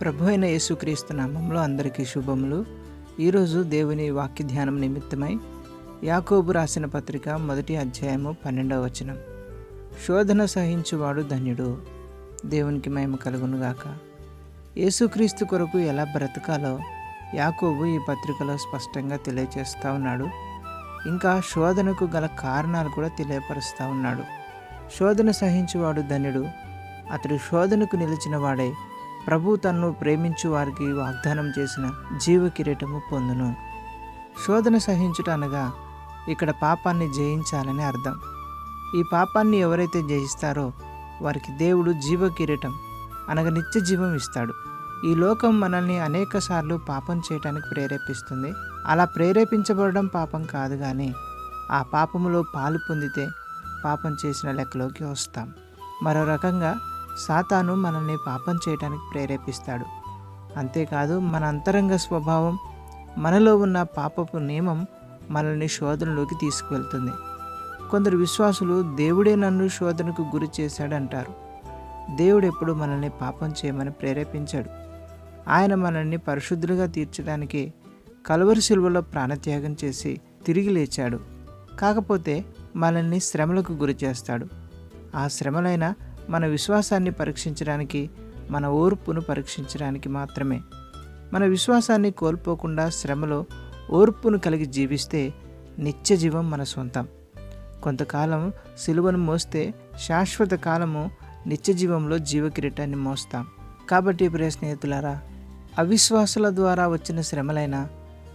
ప్రభు అయిన యేసుక్రీస్తు నామంలో అందరికీ శుభములు. ఈరోజు దేవుని వాక్య ధ్యానం నిమిత్తమై యాకోబు రాసిన పత్రిక మొదటి అధ్యాయము పన్నెండవ వచనం. శోధన సహించువాడు ధన్యుడు. దేవునికి మేము కలుగునుగాక. యేసుక్రీస్తు కొరకు ఎలా బ్రతకాలో యాకోబు ఈ పత్రికలో స్పష్టంగా తెలియజేస్తూ ఉన్నాడు. ఇంకా శోధనకు గల కారణాలు కూడా తెలియపరుస్తూ ఉన్నాడు. శోధన సహించువాడు ధన్యుడు. అతడు శోధనకు నిలిచిన వాడే ప్రభు తన్ను ప్రేమించు వారికి వాగ్దానం చేసిన జీవ కిరీటము పొందును. శోధన సహించుట అనగా ఇక్కడ పాపాన్ని జయించాలని అర్థం. ఈ పాపాన్ని ఎవరైతే జయిస్తారో వారికి దేవుడు జీవ కిరీటం అనగా నిత్య జీవం ఇస్తాడు. ఈ లోకం మనల్ని అనేకసార్లు పాపం చేయటానికి ప్రేరేపిస్తుంది. అలా ప్రేరేపించబడడం పాపం కాదు కానీ ఆ పాపములో పాలు పొందితే పాపం చేసిన లెక్కలోకి వస్తాం. మరో రకంగా సాతాను మనల్ని పాపం చేయడానికి ప్రేరేపిస్తాడు. అంతేకాదు మన అంతరంగ స్వభావం మనలో ఉన్న పాపపు నియమం మనల్ని శోధనలోకి తీసుకువెళ్తుంది. కొందరు విశ్వాసులు దేవుడే నన్ను శోధనకు గురి చేశాడంటారు. దేవుడు ఎప్పుడు మనల్ని పాపం చేయమని ప్రేరేపించాడు. ఆయన మనల్ని పరిశుద్ధులుగా తీర్చడానికి కలువరి శిలువలో ప్రాణత్యాగం చేసి తిరిగి లేచాడు. కాకపోతే మనల్ని శ్రమలకు గురి చేస్తాడు. ఆ శ్రమలైన మన విశ్వాసాన్ని పరీక్షించడానికి మన ఓర్పును పరీక్షించడానికి మాత్రమే. మన విశ్వాసాన్ని కోల్పోకుండా శ్రమలో ఓర్పును కలిగి జీవిస్తే నిత్య జీవం మన సొంతం. కొంతకాలం సిలువను మోస్తే శాశ్వత కాలము నిత్య జీవంలో జీవకిరీటాన్ని మోస్తాం. కాబట్టి ప్రియ స్నేహితులారా అవిశ్వాసుల ద్వారా వచ్చిన శ్రమలైన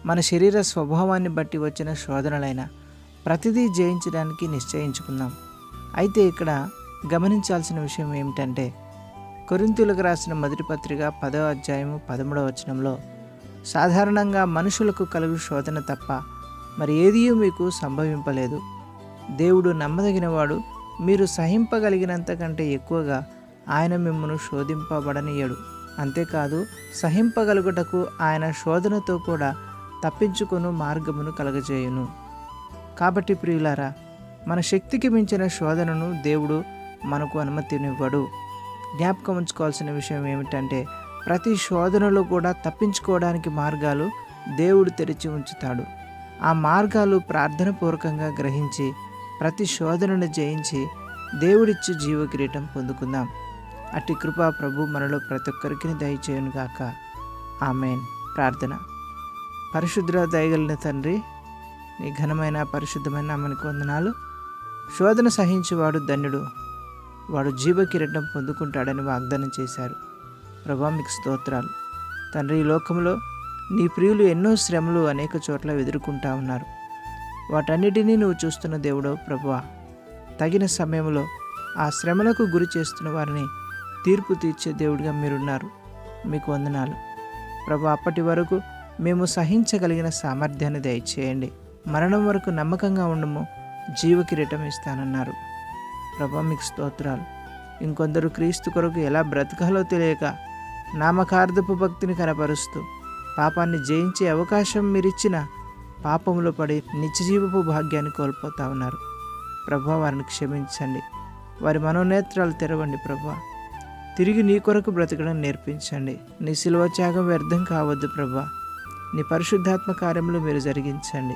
మన శరీర స్వభావాన్ని బట్టి వచ్చిన శోధనలైన ప్రతిదీ జయించడానికి నిశ్చయించుకుందాం. అయితే ఇక్కడ గమనించాల్సిన విషయం ఏమిటంటే కొరింతులకు రాసిన మొదటి పత్రిక పదవ అధ్యాయము పదమూడవ వచనంలో సాధారణంగా మనుషులకు కలుగు శోధన తప్ప మరి ఏదీ మీకు సంభవింపలేదు. దేవుడు నమ్మదగినవాడు మీరు సహింపగలిగినంత కంటే ఎక్కువగా ఆయన మిమ్మను శోధింపబడనీయడు. అంతేకాదు సహింపగలుగుటకు ఆయన శోధనతో కూడా తప్పించుకొను మార్గమును కలగజేయును. కాబట్టి ప్రియులారా మన శక్తికి మించిన శోధనను దేవుడు మనకు అనుమతినివ్వడు. జ్ఞాపకం ఉంచుకోవాల్సిన విషయం ఏమిటంటే ప్రతి శోధనలో కూడా తప్పించుకోవడానికి మార్గాలు దేవుడు తెరిచి ఉంచుతాడు. ఆ మార్గాలు ప్రార్థనపూర్వకంగా గ్రహించి ప్రతి శోధనను జయించి దేవుడిచ్చు జీవ కిరీటం పొందుకుందాం. అట్టి కృపా ప్రభు మనలో ప్రతి ఒక్కరికి దయచేయునుగాక ఆమెన్. ప్రార్థన. పరిశుద్ధుల దయగలిగిన తండ్రి నీ ఘనమైన పరిశుద్ధమైన నామనికి వందనాలు. శోధన సహించేవాడు ధన్యుడు. వాడు జీవకిరీటం పొందుకుంటాడని వాగ్దానం చేశారు. ప్రభా మీకు స్తోత్రాలు. తండ్రి ఈ లోకంలో నీ ప్రియులు ఎన్నో శ్రమలు అనేక చోట్ల ఎదుర్కొంటా ఉన్నారు. వాటన్నిటినీ నువ్వు చూస్తున్న దేవుడో ప్రభువా తగిన సమయంలో ఆ శ్రమలకు గురి చేస్తున్న వారిని తీర్పు తీర్చే దేవుడిగా మీరున్నారు. మీకు వందనాలు. ప్రభు అప్పటి వరకు మేము సహించగలిగిన సామర్థ్యాన్ని దయచేయండి. మరణం వరకు నమ్మకంగా ఉండము. జీవ కిరీటం ఇస్తానన్నారు. ప్రభా మీకు స్తోత్రాలు. ఇంకొందరు క్రీస్తు కొరకు ఎలా బ్రతకాలో తెలియక నామకార్థపు భక్తిని కనపరుస్తూ పాపాన్ని జయించే అవకాశం మీరిచ్చిన పాపంలో పడి నిత్యజీవపు భాగ్యాన్ని కోల్పోతా ఉన్నారు. ప్రభా వారిని క్షమించండి. వారి మనోనేత్రాలు తెరవండి ప్రభా. తిరిగి నీ కొరకు బ్రతకడం నేర్పించండి. నీ శిలువ త్యాగం వ్యర్థం కావద్దు ప్రభా. నీ పరిశుద్ధాత్మ కార్యములు మీరు జరిగించండి.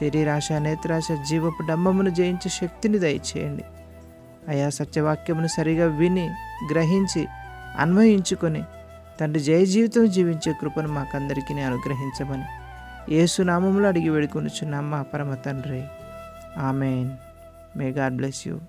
శరీరాశ నేత్రాశ జీవపు డంబమును జయించే శక్తిని దయచేయండి. అయా సత్యవాక్యమును సరిగా విని గ్రహించి అన్వయించుకొని తండ్రి జయ జీవితం జీవించే కృపను మాకందరికీ అనుగ్రహించమని ఏసునామంలో అడిగి వేడుకొనుచున్నాం మా పరమ తండ్రి. Amen. May God bless you.